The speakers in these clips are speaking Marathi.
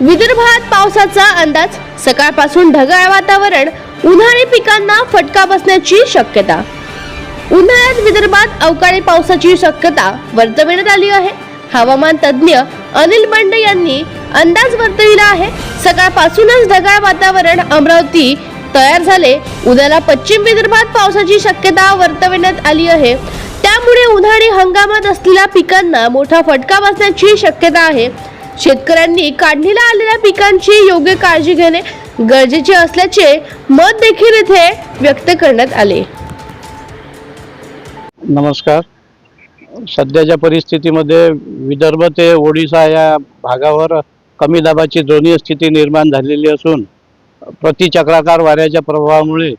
विदर्भात पावसाचा अंदाज सकाळपासून ढगाळ वातावरण उन्हाळी पिकांना फटका बसण्याची शक्यता. उन्हाळ्यात विदर्भात अवकाळी पावसाची शक्यता वर्तविण्यात आली आहे. हवामान तज्ज्ञ अनिल बंड यांनी अंदाज वर्तविला आहे. सकाळपासूनच ढगाळ वातावरण अमरावती तयार झाले. उद्याला पश्चिम विदर्भात पावसाची शक्यता वर्तविण्यात आली आहे. त्यामुळे उन्हाळी हंगामात असलेल्या पिकांना मोठा फटका बसण्याची शक्यता आहे. शेतकऱ्यांनी काढणीला आलेल्या पिकांची योग्य काळजी घेणे गरजेचे असल्याचे मत देखील इथे व्यक्त करण्यात आले. नमस्कार. सध्याच्या परिस्थितीमध्ये विदर्भ ते ओडिसा या भागावर कमी दाबाची दोन्ही स्थिती निर्माण झालेली असून प्रतिचक्राकार वाऱ्याच्या प्रभावामुळे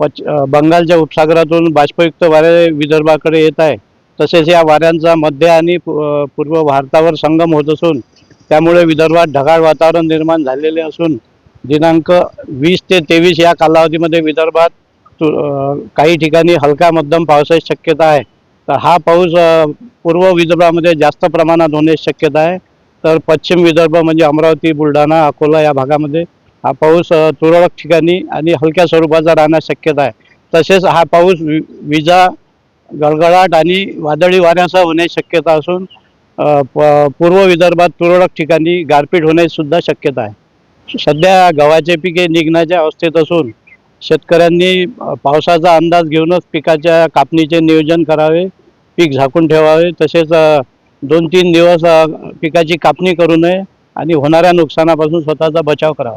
पच बंगालच्या उपसागरातून बाष्पयुक्त वारे विदर्भाकडे येत आहे. तसेच या वाऱ्यांचा मध्य आणि पूर्व भारतावर संगम होत असून त्यामुळे विदर्भात ढगाळ वातावरण निर्माण झालेले असून दिनांक वीस ते तेवीस या कालावधीमध्ये विदर्भात तु- काही ठिकाणी हलका मध्यम पावसाची शक्यता आहे. तर हा पाऊस पूर्व विदर्भामध्ये जास्त प्रमाणात होण्याची शक्यता आहे. तर पश्चिम विदर्भ म्हणजे अमरावती बुलढाणा अकोला या भागामध्ये हा पाऊस तुरळक ठिकाणी आणि हलक्या स्वरूपाचा राहण्यास शक्यता आहे. तसेच हा पाऊस वि विजा गळगळाट आणि वादळी वाऱ्यासह होण्याची शक्यता असून पूर्व विदर्भात तुरळक ठिकाणी गारपीट होण्याचीसुद्धा शक्यता आहे. सध्या गव्हाचे पिके निघण्याच्या अवस्थेत असून शेतकऱ्यांनी पावसाचा अंदाज घेऊनच पिकाच्या कापणीचे नियोजन करावे पीक झाकून ठेवावे तसेच दोन तीन दिवस पिकाची कापणी करू नये आणि होणाऱ्या नुकसानापासून स्वतःचा बचाव करावा.